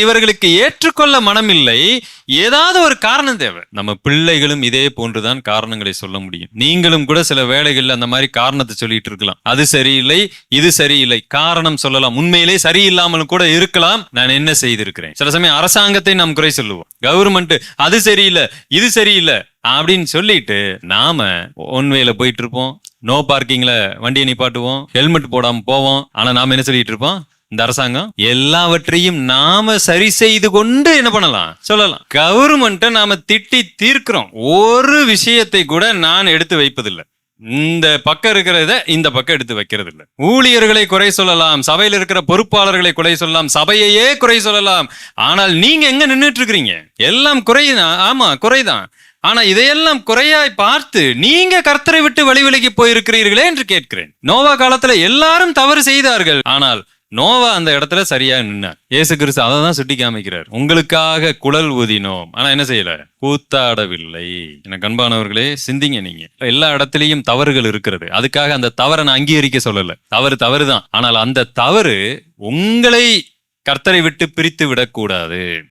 இவர்களுக்கு ஏற்றுக்கொள்ள மனமில்லை. ஏதாவது ஒரு காரணம் தேவை. நம்ம பிள்ளைகளும் இதே போன்றுதான் காரணங்களை சொல்ல முடியும். நீங்களும் கூட சில வேலைகள்ல அந்த மாதிரி காரணத்தை சொல்லிட்டு இருக்கலாம். அது சரியில்லை இது சரியில்லை. காரணம் சொல்லலாம். உண்மையிலே சரியில்லாமலும் கூட இருக்கலாம். நான் என்ன செய்திருக்கிறேன்? சில சமயம் அரசாங்கத்தை நாம் குறை சொல்லுவோம். கவர்மெண்ட் அது சரியில்லை இது சரியில்லை அப்படின்னு சொல்லிட்டு நாம ஒன்வேல போயிட்டு இருப்போம். நோ பார்க்கிங்ல வண்டியை நிப்பாட்டுவோம். ஹெல்மெட் போடாம போவோம். ஆனா நாம என்ன சொல்லிட்டு இருப்போம்? இந்த அரசாங்கம் எல்லாவற்றையும் நாம சரி செய்து கொண்டு என்ன பண்ணலாம்? சொல்லலாம். கவர்மெண்ட்டை நாம திட்டி தீர்க்கிறோம். ஒரு விஷயத்தை கூட நான் எடுத்து வைப்பதில்லை. இந்த பக்கம் இருக்கிறத இந்த பக்கம் எடுத்து வைக்கிறது இல்லை ஊழியர்களை குறை சொல்லலாம். சபையில் இருக்கிற பொறுப்பாளர்களை குறை சொல்லலாம். சபையையே குறை சொல்லலாம். ஆனால் நீங்க எங்க நின்னுட்டு இருக்கிறீங்க எல்லாம் குறைதான் ஆமா குறைதான் ஆனா இதையெல்லாம் குறையாய் பார்த்து நீங்க கர்த்தரை விட்டு வழி விலகி போயிருக்கிறீர்களே என்று கேட்கிறேன். நோவா காலத்துல எல்லாரும் தவறு செய்தார்கள். ஆனால் நோவா அந்த இடத்துல சரியா நின்னார். இயேசு கிறிஸ்து அதை தான் சுட்டி காமிக்கிறார். உங்களுக்காக குழல் ஊதினோம். ஆனா என்ன செய்யல? கூத்தாடவில்லை. எனக்கு அன்பானவர்களே சிந்திங்க நீங்க. எல்லா இடத்துலயும் தவறுகள் இருக்கிறது. அதுக்காக அந்த தவறை நான் அங்கீகரிக்க சொல்லல. தவறு தவறு தான் ஆனால் அந்த தவறு உங்களை கர்த்தரை விட்டு பிரித்து விடக்கூடாது.